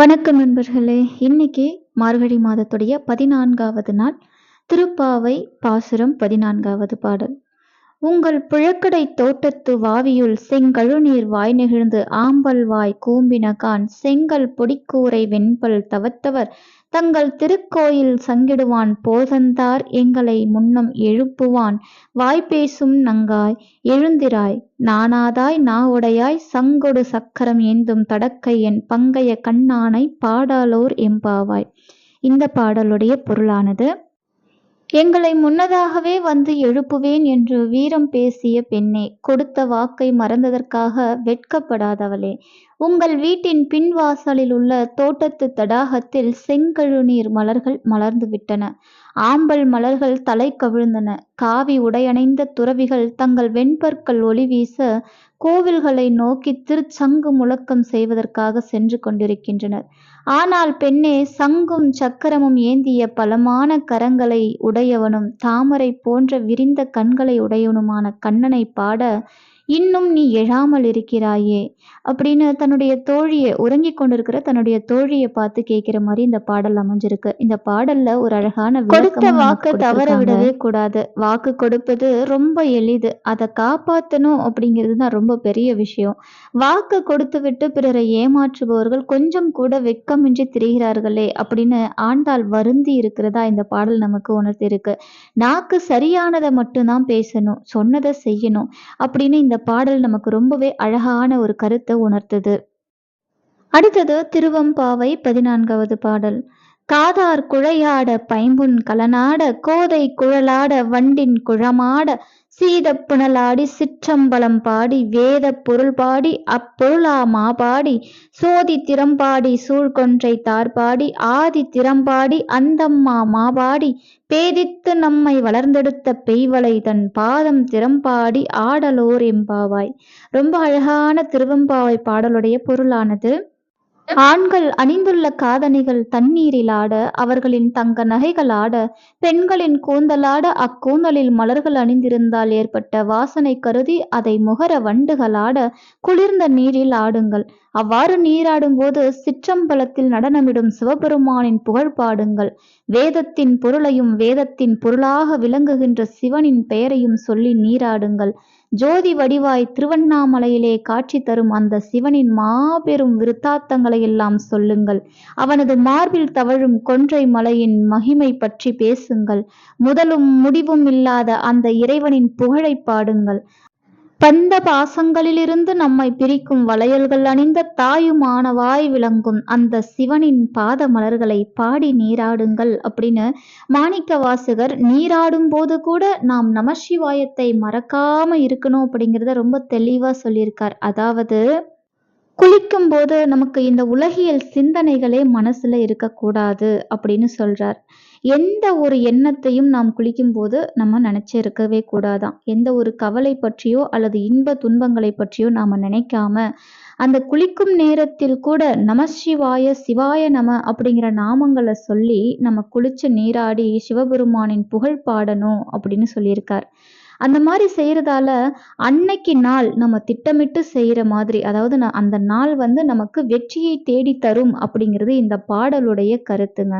வணக்கம் நண்பர்களே. இன்னைக்கு மார்கழி மாதத்துடைய பதினான்காவது நாள் திருப்பாவை பாசுரம் பதினான்காவது பாடல். உங்கள் புழக்கடை தோட்டத்து வாவியுள் செங்கழுநீர் வாய் நெகிழ்ந்து ஆம்பல் வாய் கூம்பினகான் செங்கல் பொடிக்கூரை வெண்பல் தவத்தவர் தங்கள் திருக்கோயில் சங்கிடுவான். போதந்தார் எங்களை முன்னம் எழுப்புவான். வாய்பேசும் நங்காய் எழுந்திராய். நானாதாய் நாவுடையாய் சங்கொடு சக்கரம் ஏந்தும் தடக்கை என் பங்கைய கண்ணானை பாடாலோர் எம்பாவாய். இந்த பாடலுடைய பொருளானது எங்களை முன்னதாகவே வந்து எழுப்புவேன் என்று வீரம் பேசிய பெண்ணே கொடுத்த வாக்கை மறந்ததற்காக வெட்கப்படாதவளே. உங்கள் வீட்டின் பின்வாசலில் உள்ள தோட்டத்து தடாகத்தில் செங்கழுநீர் மலர்கள் மலர்ந்து விட்டன ஆம்பல் மலர்கள் தலை கவிழ்ந்தன. காவி உடையணைந்த துறவிகள் தங்கள் வெண்பற்கள் ஒளி வீச கோவில்களை நோக்கி திருச்சங்கு முழக்கம் செய்வதற்காக சென்று கொண்டிருக்கின்றனர். ஆனால் பெண்ணே சங்கும் சக்கரமும் ஏந்திய பலமான கரங்களை உடையவனும் தாமரை போன்ற விரிந்த கண்களை உடையவனுமான கண்ணனை பாட இன்னும் நீ எழாமல் இருக்கிறாயே அப்படின்னு தன்னுடைய தோழியை உறங்கி கொண்டிருக்கிற தன்னுடைய தோழியை பார்த்து கேட்கிற மாதிரி இந்த பாடல் அமைஞ்சிருக்கு. இந்த பாடல்ல ஒரு அழகான கொடுத்த வாக்கு தவற விடவே கூடாது. வாக்கு கொடுப்பது ரொம்ப எளிது. அதை காப்பாற்றணும் அப்படிங்கிறது தான் ரொம்ப பெரிய விஷயம். வாக்கு கொடுத்து விட்டு பிறரை ஏமாற்றுபவர்கள் கொஞ்சம் கூட வெக்கமின்றி திரிகிறார்களே அப்படின்னு ஆண்டாள் வருந்தி இருக்கிறதா இந்த பாடல் நமக்கு உணர்த்தி இருக்கு நாக்கு சரியானதை மட்டும்தான் பேசணும். சொன்னதை செய்யணும் அப்படின்னு இந்த பாடல் நமக்கு ரொம்பவே அழகான ஒரு கருத்தை உணர்த்துது. அடுத்தது திருவம்பாவை பதினான்காவது பாடல். காதார் குழையாட பைம்புன் கலனாட கோதை குழலாட வண்டின் குழமாட சீதப்புணலாடி புனலாடி சிற்றம்பலம் பாடி வேத பொருள் பாடி அப்பொருளாமா மாபாடி சோதி திறம்பாடி சூழ்கொன்றை தார்பாடி ஆதி திறம்பாடி அந்தம்மா மாபாடி பேதித்து நம்மை வளர்ந்தெடுத்த பெய்வளை தன் பாதம் திறம்பாடி ஆடலோர் எம்பாவாய். ரொம்ப அழகான திருவம்பாவை பாடலுடைய பொருளானது. ஆண்கள் அணிந்துள்ள காதணிகள் தண்ணீரில் ஆட அவர்களின் தங்க நகைகள் ஆட பெண்களின் கூந்தலாட அக்கூந்தலில் மலர்கள் அணிந்திருந்தால் ஏற்பட்ட வாசனை கருதி அதை முகர வண்டுகளாட குளிர்ந்த நீரில் ஆடுங்கள். அவ்வாறு நீராடும்போது சிற்றம்பலத்தில் நடனமிடும் சிவபெருமானின் புகழ் பாடுங்கள். வேதத்தின் பொருளையும் வேதத்தின் பொருளாக விளங்குகின்ற சிவனின் பெயரையும் சொல்லி நீராடுங்கள். ஜோதி வடிவாய் திருவண்ணாமலையிலே காட்சி தரும் அந்த சிவனின் மாபெரும் விருத்தாத்தங்களை எல்லாம் சொல்லுங்கள். அவனது மார்பில் தவழும் கொன்றை மலையின் மகிமை பற்றி பேசுங்கள். முதலும் முடிவும் இல்லாத அந்த இறைவனின் புகழை பாடுங்கள். பந்த பாசங்களிலிருந்து நம்மை பிரிக்கும் வளையல்கள் அணிந்த தாயுமானவாய் விளங்கும் அந்த சிவனின் பாத மலர்களை பாடி நீராடுங்கள் அப்படின்னு மாணிக்க வாசகர் நீராடும் போது கூட நாம் நமசிவாயத்தை மறக்காம இருக்கணும் அப்படிங்கிறத ரொம்ப தெளிவா சொல்லியிருக்கார். அதாவது குளிக்கும் போது நமக்கு இந்த உலகியல் சிந்தனைகளே மனசுல இருக்கக்கூடாது அப்படின்னு சொல்றார். எந்த ஒரு எண்ணத்தையும் நாம் குளிக்கும்போது நம்ம நினச்சி இருக்கவே கூடாதான் எந்த ஒரு கவலை பற்றியோ அல்லது இன்ப துன்பங்களை பற்றியோ நாம் நினைக்காம அந்த குளிக்கும் நேரத்தில் கூட நமசிவாய சிவாய நம அப்படிங்கிற நாமங்களை சொல்லி நம்ம குளிச்சு நீராடி சிவபெருமானின் புகழ் பாடணும் அப்படின்னு சொல்லியிருக்கார். அந்த மாதிரி செய்கிறதால அன்னைக்கு நாள் நம்ம திட்டமிட்டு செய்கிற மாதிரி அதாவது அந்த நாள் வந்து நமக்கு வெற்றியை தேடி தரும் அப்படிங்கிறது இந்த பாடலுடைய கருத்துங்க.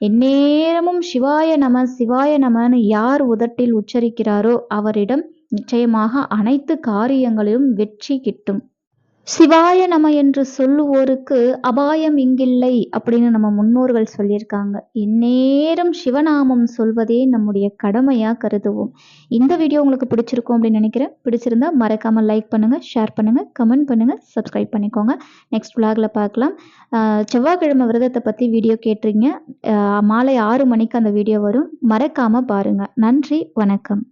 எந்நேரமும் சிவாய நம சிவாய நமன்னு யார் உதட்டில் உச்சரிக்கிறாரோ அவரிடம் நிச்சயமாக அனைத்து காரியங்களிலும் வெற்றி கிட்டும். சிவாய நம என்று சொல்லுவோருக்கு அபாயம் இங்கில்லை அப்படின்னு நம்ம முன்னோர்கள் சொல்லியிருக்காங்க. இந்நேரம் சிவநாமம் சொல்வதே நம்முடைய கடமையாக கருதுவோம். இந்த வீடியோ உங்களுக்கு பிடிச்சிருக்கும் அப்படின்னு நினைக்கிறேன். பிடிச்சிருந்தா மறக்காம லைக் பண்ணுங்க ஷேர் பண்ணுங்க கமெண்ட் பண்ணுங்க சப்ஸ்கிரைப் பண்ணிக்கோங்க. நெக்ஸ்ட் விலாகில் பார்க்கலாம். செவ்வாய்க்கிழமை விரதத்தை பற்றி வீடியோ கேட்டுறீங்க மாலை ஆறு மணிக்கு அந்த வீடியோ வரும். மறக்காம பாருங்க. நன்றி வணக்கம்.